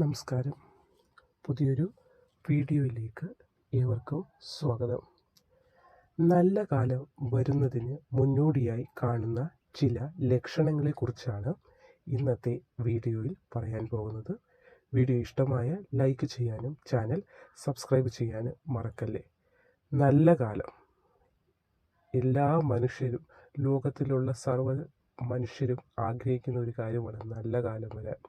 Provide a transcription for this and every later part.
നമസ്കാരം. പുതിയൊരു വീഡിയോയിലേക്ക് ഏവർക്കും സ്വാഗതം. നല്ല കാലം വരുന്നതിന് മുന്നോടിയായി കാണുന്ന ചില ലക്ഷണങ്ങളെക്കുറിച്ചാണ് ഇന്നത്തെ വീഡിയോയിൽ പറയാൻ പോകുന്നത്. വീഡിയോ ഇഷ്ടമായ ലൈക്ക് ചെയ്യാനും ചാനൽ സബ്സ്ക്രൈബ് ചെയ്യാനും മറക്കല്ലേ? നല്ല കാലം. എല്ലാ മനുഷ്യരും ലോകത്തിലുള്ള സർവ മനുഷ്യരും ആഗ്രഹിക്കുന്ന ഒരു കാര്യമാണ് നല്ല കാലം വരാൻ.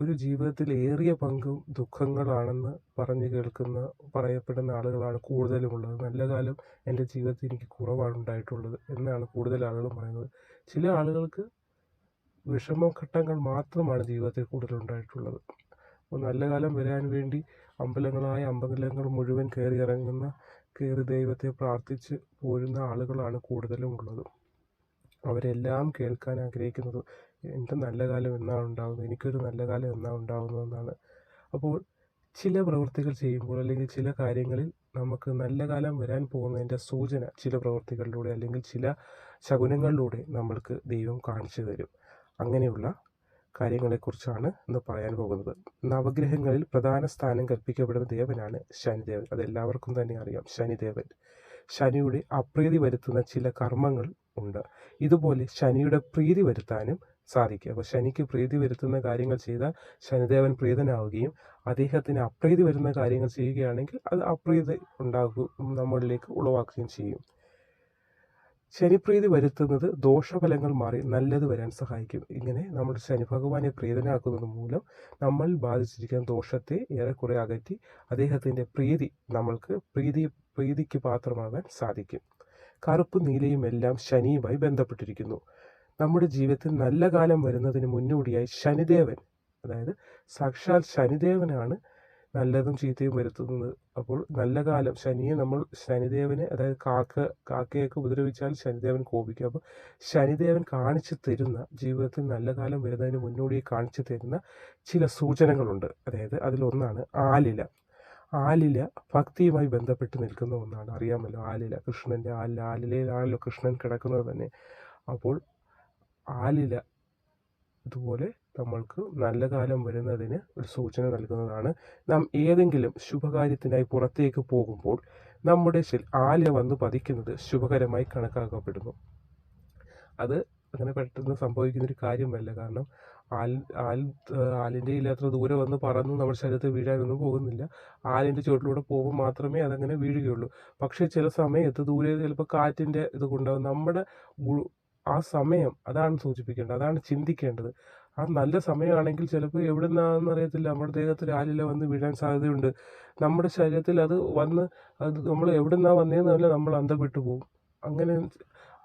ഒരു ജീവിതത്തിൽ ഏറിയ പങ്കും ദുഃഖങ്ങളാണെന്ന് പറഞ്ഞു കേൾക്കുന്ന പറയപ്പെടുന്ന ആളുകളാണ് കൂടുതലുമുള്ളത് നല്ല കാലം എന്റെ ജീവിതത്തിൽ എനിക്ക് കുറവാണ് ഉണ്ടായിട്ടുള്ളത് എന്നാണ് കൂടുതൽ ആളുകളും പറയുന്നത്. ചില ആളുകൾക്ക് വിഷമഘട്ടങ്ങൾ മാത്രമാണ് ജീവിതത്തിൽ കൂടുതൽ ഉണ്ടായിട്ടുള്ളത്. അപ്പോൾ നല്ല കാലം വരാൻ വേണ്ടി അമ്പലങ്ങളായ അമ്പലങ്ങൾ മുഴുവൻ കയറി ഇറങ്ങുന്ന കയറി ദൈവത്തെ പ്രാർത്ഥിച്ച് പോരുന്ന ആളുകളാണ് കൂടുതലും ഉള്ളത്. അവരെല്ലാം കേൾക്കാൻ ആഗ്രഹിക്കുന്നത് എന്റെ നല്ല കാലം എന്നാണ് ഉണ്ടാകുന്നത് എനിക്കൊരു നല്ല കാലം എന്നാണ് ഉണ്ടാകുന്നതെന്നാണ് അപ്പോൾ ചില പ്രവൃത്തികൾ ചെയ്യുമ്പോൾ അല്ലെങ്കിൽ ചില കാര്യങ്ങളിൽ നമുക്ക് നല്ല കാലം വരാൻ പോകുന്നതിന്റെ സൂചന ചില പ്രവൃത്തികളിലൂടെ അല്ലെങ്കിൽ ചില ശകുനങ്ങളിലൂടെ നമ്മൾക്ക് ദൈവം കാണിച്ചു തരും. അങ്ങനെയുള്ള കാര്യങ്ങളെക്കുറിച്ചാണ് ഇന്ന് പറയാൻ പോകുന്നത്. നവഗ്രഹങ്ങളിൽ പ്രധാന സ്ഥാനം കൽപ്പിക്കപ്പെടുന്ന ദേവനാണ് ശനിദേവൻ. അതെല്ലാവർക്കും തന്നെ അറിയാം ശനിദേവൻ. ശനിയുടെ അപ്രീതി വരുത്തുന്ന ചില കർമ്മങ്ങൾ ഉണ്ട്. ഇതുപോലെ ശനിയുടെ പ്രീതി വരുത്താനും സാധിക്കും. അപ്പോൾ ശനിക്ക് പ്രീതി വരുത്തുന്ന കാര്യങ്ങൾ ചെയ്താൽ ശനിദേവൻ പ്രീതനാവുകയും അദ്ദേഹത്തിന് അപ്രീതി വരുന്ന കാര്യങ്ങൾ ചെയ്യുകയാണെങ്കിൽ അത് അപ്രീതി ഉണ്ടാകും നമ്മളിലേക്ക് ഉളവാക്കുകയും ചെയ്യും. ശനിപ്രീതി വരുത്തുന്നത് ദോഷഫലങ്ങൾ മാറി നല്ലത് വരാൻ സഹായിക്കും. ഇങ്ങനെ നമ്മൾ ശനി ഭഗവാനെ പ്രീതനാക്കുന്നത് മൂലം നമ്മൾ ബാധിച്ചിരിക്കുന്ന ദോഷത്തെ ഏറെക്കുറെ അകറ്റി അദ്ദേഹത്തിന്റെ പ്രീതി നമ്മൾക്ക് പ്രീതി പ്രീതിക്ക് പാത്രമാകാൻ സാധിക്കും. കറുപ്പ് നീലയും എല്ലാം ശനിയുമായി ബന്ധപ്പെട്ടിരിക്കുന്നു. നമ്മുടെ ജീവിതത്തിൽ നല്ല കാലം വരുന്നതിന് മുന്നോടിയായി ശനിദേവൻ അതായത് സാക്ഷാൽ ശനിദേവനാണ് നല്ലതും ചീത്തയും വരുത്തുന്നത്. അപ്പോൾ നല്ല കാലം ശനിയെ നമ്മൾ ശനിദേവനെ അതായത് കാക്ക കാക്കയൊക്കെ ഉപദ്രവിച്ചാൽ ശനിദേവൻ കോപിക്കും. അപ്പോൾ ശനിദേവൻ കാണിച്ചു തരുന്ന ജീവിതത്തിൽ നല്ല കാലം വരുന്നതിന് മുന്നോടിയായി കാണിച്ചു തരുന്ന ചില സൂചനകളുണ്ട്. അതായത് അതിലൊന്നാണ് ആലില. ആലില ഭക്തിയുമായി ബന്ധപ്പെട്ട് നിൽക്കുന്ന ഒന്നാണ്. അറിയാമല്ലോ ആലില. കൃഷ്ണന്റെ ആലില. ആലിലയിലാണല്ലോ കൃഷ്ണൻ കിടക്കുന്നത് തന്നെ. അപ്പോൾ ആലില ഇതുപോലെ നമ്മൾക്ക് നല്ല കാലം വരുന്നതിന് ഒരു സൂചന നൽകുന്നതാണ്. നാം ഏതെങ്കിലും ശുഭകാര്യത്തിനായി പുറത്തേക്ക് പോകുമ്പോൾ നമ്മുടെ ആലില വന്ന് പതിക്കുന്നത് ശുഭകരമായി കണക്കാക്കപ്പെടുന്നു. അത് അങ്ങനെ പെട്ടെന്ന് സംഭവിക്കുന്ന ഒരു കാര്യമല്ല. കാരണം ആൽ ആൽ ആലിന്റെ ഇല്ലാത്ര ദൂരെ വന്ന് പറന്ന് നമ്മുടെ ശരീരത്തിൽ വീഴാനൊന്നും പോകുന്നില്ല. ആലിന്റെ ചുവട്ടിലൂടെ പോകുമ്പോൾ മാത്രമേ അതങ്ങനെ വീഴുകയുള്ളൂ. പക്ഷേ ചില സമയത്ത് ദൂരെ ചിലപ്പോൾ കാറ്റിന്റെ ഇത് കൊണ്ടാകും നമ്മുടെ ആ സമയം അതാണ് സൂചിപ്പിക്കേണ്ടത് അതാണ് ചിന്തിക്കേണ്ടത്. ആ നല്ല സമയമാണെങ്കിൽ ചിലപ്പോൾ എവിടെ നിന്നാണെന്ന് അറിയത്തില്ല. നമ്മുടെ ദേഹത്തിൽ ആലില വന്ന് വീഴാൻ സാധ്യതയുണ്ട്. നമ്മുടെ ശരീരത്തിൽ അത് വന്ന് അത് നമ്മൾ എവിടെ നിന്നാണ് വന്നതെന്നല്ല നമ്മൾ അന്ധപ്പെട്ടു പോകും അങ്ങനെ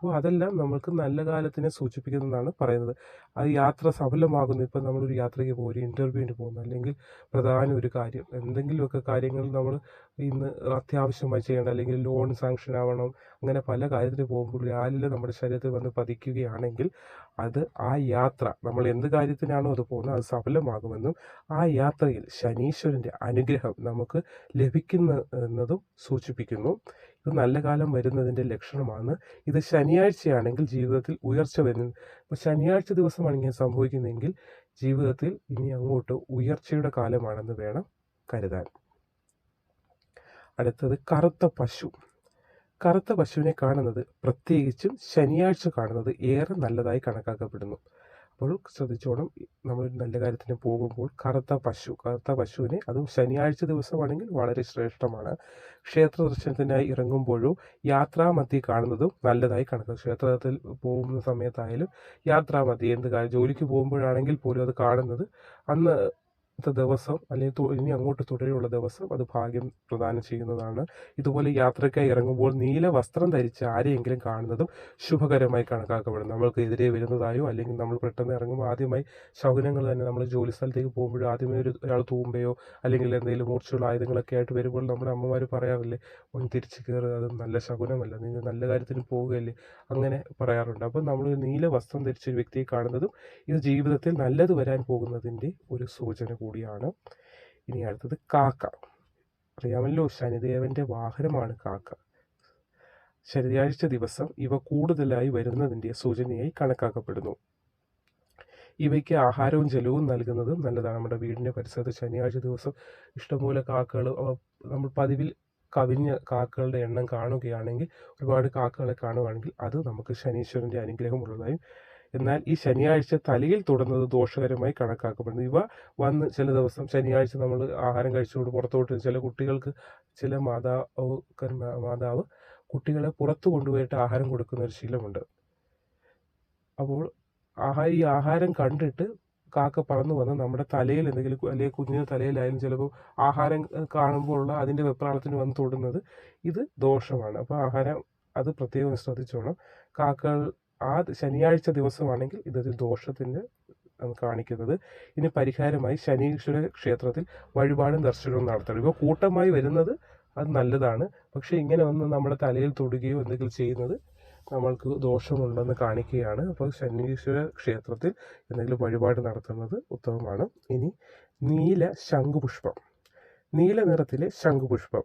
അപ്പോൾ അതെല്ലാം നമ്മൾക്ക് നല്ല കാലത്തിനെ സൂചിപ്പിക്കുന്നതാണ് പറയുന്നത്. അത് യാത്ര സഫലമാകുന്നു. ഇപ്പം നമ്മളൊരു യാത്രയ്ക്ക് പോകും ഒരു ഇന്റർവ്യൂവിന് പോകുന്നു അല്ലെങ്കിൽ പ്രധാന ഒരു കാര്യം എന്തെങ്കിലുമൊക്കെ കാര്യങ്ങൾ നമ്മൾ ഇന്ന് അത്യാവശ്യമായി ചെയ്യേണ്ട അല്ലെങ്കിൽ ലോൺ സാങ്ഷൻ ആവണം അങ്ങനെ പല കാര്യത്തിന് പോകുമ്പോൾ ആലിൽ നമ്മുടെ ശരീരത്തിൽ വന്ന് പതിക്കുകയാണെങ്കിൽ അത് ആ യാത്ര നമ്മൾ എന്ത് കാര്യത്തിനാണോ അത് പോകുന്നത് അത് സഫലമാകുമെന്നും ആ യാത്രയിൽ ശനീശ്വരന്റെ അനുഗ്രഹം നമുക്ക് ലഭിക്കുന്ന എന്നതും സൂചിപ്പിക്കുന്നു. ഇത് നല്ല കാലം വരുന്നതിന്റെ ലക്ഷണമാണ്. ഇത് ശനിയാഴ്ചയാണെങ്കിൽ ജീവിതത്തിൽ ഉയർച്ച വരുന്നത് അപ്പോൾ ശനിയാഴ്ച ദിവസമാണ് ഇങ്ങനെ സംഭവിക്കുന്നതെങ്കിൽ ജീവിതത്തിൽ ഇനി അങ്ങോട്ട് ഉയർച്ചയുടെ കാലമാണെന്ന് വേണം കരുതാൻ. അടുത്തത് കറുത്ത പശു. കറുത്ത പശുവിനെ കാണുന്നത് പ്രത്യേകിച്ചും ശനിയാഴ്ച കാണുന്നത് ഏറെ നല്ലതായി കണക്കാക്കപ്പെടുന്നു. അപ്പോൾ ശ്രദ്ധിച്ചോണം. നമ്മൾ നല്ല കാര്യത്തിന് പോകുമ്പോൾ കറുത്ത പശു കറുത്ത പശുവിനെ അതും ശനിയാഴ്ച ദിവസമാണെങ്കിൽ വളരെ ശ്രേഷ്ഠമാണ്. ക്ഷേത്ര ദർശനത്തിനായി ഇറങ്ങുമ്പോഴോ യാത്രാമധ്യേ കാണുന്നതും നല്ലതായി കണക്കാക്കും ക്ഷേത്രത്തിൽ പോകുന്ന സമയത്തായാലും യാത്രാമധ്യേ എന്ത് കാര്യം ജോലിക്ക് പോകുമ്പോഴാണെങ്കിൽ പോലും അത് കാണുന്നത് അന്ന് ത്തെ ദിവസം അല്ലെങ്കിൽ ഇനി അങ്ങോട്ട് തുടരെയുള്ള ദിവസം അത് ഭാഗ്യം പ്രദാനം ചെയ്യുന്നതാണ്. ഇതുപോലെ യാത്രയ്ക്കായി ഇറങ്ങുമ്പോൾ നീല വസ്ത്രം ധരിച്ച് ആരെയെങ്കിലും കാണുന്നതും ശുഭകരമായി കണക്കാക്കപ്പെടും. നമ്മൾക്ക് എതിരെ വരുന്നതായോ അല്ലെങ്കിൽ നമ്മൾ പെട്ടെന്ന് ഇറങ്ങുമ്പോൾ ആദ്യമായി ശകുനങ്ങൾ തന്നെ നമ്മൾ ജോലി സ്ഥലത്തേക്ക് പോകുമ്പോൾ ആദ്യമേ ഒരു ഒരാൾ തൂമ്പയോ അല്ലെങ്കിൽ എന്തെങ്കിലും മൂർച്ചയുള്ള ആയുധങ്ങളൊക്കെ ആയിട്ട് വരുമ്പോൾ നമ്മുടെ അമ്മമാർ പറയാറില്ലേ ഒന്ന് തിരിച്ച് കയറുക അത് നല്ല ശകുനമല്ല നീ നല്ല കാര്യത്തിന് പോവുകയല്ലേ? അങ്ങനെ പറയാറുണ്ട്. അപ്പോൾ നമ്മൾ നീല വസ്ത്രം ധരിച്ച ഒരു വ്യക്തിയെ കാണുന്നതും ഇത് ജീവിതത്തിൽ നല്ലത് വരാൻ പോകുന്നതിന്റെ ഒരു സൂചന കൂടിയാണ്. ഇനി അടുത്തത് കാക്ക. അറിയാമല്ലോ ശനിദേവന്റെ വാഹനമാണ് കാക്ക. ശനിയാഴ്ച ദിവസം ഇവ കൂടുതലായി വരുന്നതിന്റെ സൂചനയായി കണക്കാക്കപ്പെടുന്നു. ഇവയ്ക്ക് ആഹാരവും ജലവും നൽകുന്നത് നല്ലതാണ്. നമ്മുടെ വീടിന്റെ പരിസരത്ത് ശനിയാഴ്ച ദിവസം ഇഷ്ടംപോലെ കാക്കകൾ നമ്മൾ പതിവിൽ കവിഞ്ഞ കാക്കകളുടെ എണ്ണം കാണുകയാണെങ്കിൽ ഒരുപാട് കാക്കകളെ കാണുകയാണെങ്കിൽ അത് നമുക്ക് ശനീശ്വരന്റെ അനുഗ്രഹമുള്ളതായും എന്നാൽ ഈ ശനിയാഴ്ച തലയിൽ തൊടുന്നത് ദോഷകരമായി കണക്കാക്കപ്പെടുന്നു. ഇവ വന്ന് ചില ദിവസം ശനിയാഴ്ച നമ്മൾ ആഹാരം കഴിച്ചുകൊണ്ട് പുറത്തോട്ട് ചില കുട്ടികൾക്ക് ചില മാതാവ് മാതാവ് കുട്ടികളെ പുറത്തു കൊണ്ടുപോയിട്ട് ആഹാരം കൊടുക്കുന്ന ഒരു ശീലമുണ്ട്. അപ്പോൾ ആഹാ ഈ ആഹാരം കണ്ടിട്ട് കാക്ക പറന്നു വന്ന് നമ്മുടെ തലയിൽ എന്തെങ്കിലും അല്ലെങ്കിൽ കുഞ്ഞിന്റെ തലയിലായാലും ചിലപ്പോൾ ആഹാരം കാണുമ്പോഴുള്ള അതിന്റെ വെപ്രാളത്തിന് വന്ന് തൊടുന്നത് ഇത് ദോഷമാണ്. അപ്പോൾ ആഹാരം അത് പ്രത്യേകം ശ്രദ്ധിച്ചോണം. കാക്കകൾ ആ ശനിയാഴ്ച ദിവസമാണെങ്കിൽ ഇതൊരു ദോഷത്തിന്റെ കാണിക്കുന്നത്. ഇനി പരിഹാരമായി ശനീശ്വര ക്ഷേത്രത്തിൽ വഴിപാടും ദർശനവും നടത്തണം. ഇപ്പോൾ കൂട്ടമായി വരുന്നത് അത് നല്ലതാണ്. പക്ഷേ ഇങ്ങനെ ഒന്ന് നമ്മുടെ തലയിൽ തൊടുകയോ എന്തെങ്കിലും ചെയ്യുന്നത് നമ്മൾക്ക് ദോഷമുണ്ടെന്ന് കാണിക്കുകയാണ്. അപ്പോൾ ശനീശ്വര ക്ഷേത്രത്തിൽ എന്തെങ്കിലും വഴിപാട് നടത്തുന്നത് ഉത്തമമാണ്. ഇനി നീല ശംഖുപുഷ്പം. നീല നിറത്തിലെ ശംഖുപുഷ്പം.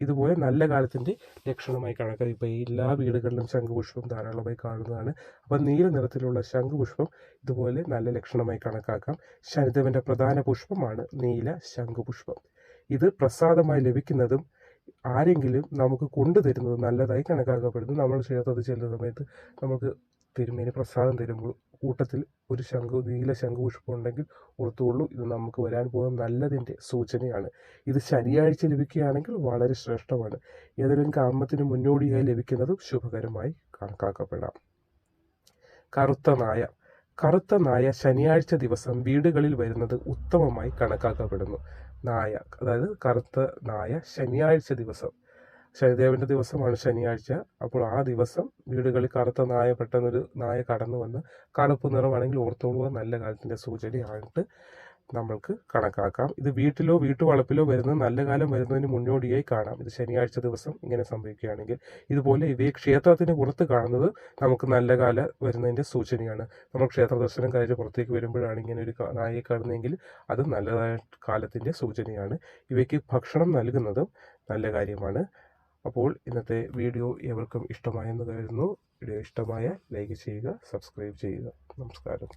ഇതുപോലെ നല്ല കാലത്തിന്റെ ലക്ഷണമായി കണക്കാക്കി ഇപ്പോൾ എല്ലാ വീടുകളിലും ശംഖുപുഷ്പം ധാരാളമായി കാണുന്നതാണ്. അപ്പോൾ നീല നിറത്തിലുള്ള ശംഖുപുഷ്പം ഇതുപോലെ നല്ല ലക്ഷണമായി കണക്കാക്കാം. ശനിദേവന്റെ പ്രധാന പുഷ്പമാണ് നീല ശംഖുപുഷ്പം. ഇത് പ്രസാദമായി ലഭിക്കുന്നതും ആരെങ്കിലും നമുക്ക് കൊണ്ടുതരുന്നത് നല്ലതായി കണക്കാക്കപ്പെടുന്നു. നമ്മൾ ചേർത്തത് ചെല്ലുന്ന സമയത്ത് നമുക്ക് തിരുമേനി പ്രസാദം തരുമ്പോൾ കൂട്ടത്തിൽ ഒരു ശംഖു നീല ശംഖുപുഷ്പം ഉണ്ടെങ്കിൽ ഓർത്തുകൊള്ളൂ ഇത് നമുക്ക് വരാൻ പോകുന്ന നല്ലതിന്റെ സൂചനയാണ്. ഇത് ശനിയാഴ്ച ലഭിക്കുകയാണെങ്കിൽ വളരെ ശ്രേഷ്ഠമാണ്. ഏതെങ്കിലും കർമ്മത്തിന് മുന്നോടിയായി ലഭിക്കുന്നതും ശുഭകരമായി കണക്കാക്കപ്പെടാം. കറുത്ത നായ. കറുത്ത നായ ശനിയാഴ്ച ദിവസം വീടുകളിൽ വരുന്നത് ഉത്തമമായി കണക്കാക്കപ്പെടുന്നു. നായ അതായത് കറുത്ത നായ ശനിയാഴ്ച ദിവസം ശനിദേവന്റെ ദിവസമാണ് ശനിയാഴ്ച. അപ്പോൾ ആ ദിവസം വീടുകളിൽ കറുത്ത നായ പെട്ടെന്നൊരു നായ കടന്നു വന്ന് കറുപ്പ് നിറമാണെങ്കിൽ ഓർത്തോളുക നല്ല കാലത്തിന്റെ സൂചനയായിട്ട് നമ്മൾക്ക് കണക്കാക്കാം. ഇത് വീട്ടിലോ വീട്ടുവളപ്പിലോ വരുന്ന നല്ല കാലം വരുന്നതിന് മുന്നോടിയായി കാണാം. ഇത് ശനിയാഴ്ച ദിവസം ഇങ്ങനെ സംഭവിക്കുകയാണെങ്കിൽ ഇതുപോലെ ഇവയെ ക്ഷേത്രത്തിന് പുറത്ത് കാണുന്നത് നമുക്ക് നല്ല കാല വരുന്നതിന്റെ സൂചനയാണ്. നമ്മൾ ക്ഷേത്ര ദർശനം കഴിഞ്ഞ് പുറത്തേക്ക് വരുമ്പോഴാണ് ഇങ്ങനെ ഒരു നായയെ കാണുന്നതെങ്കിൽ അത് നല്ലതായ കാലത്തിന്റെ സൂചനയാണ്. ഇവയ്ക്ക് ഭക്ഷണം നൽകുന്നതും നല്ല കാര്യമാണ്. അപ്പോൾ ഇന്നത്തെ വീഡിയോ ഏവർക്കും ഇഷ്ടമായെന്ന് കരുതുന്നു. വീഡിയോ ഇഷ്ടമായ ലൈക്ക് ചെയ്യുക സബ്സ്ക്രൈബ് ചെയ്യുക. നമസ്കാരം.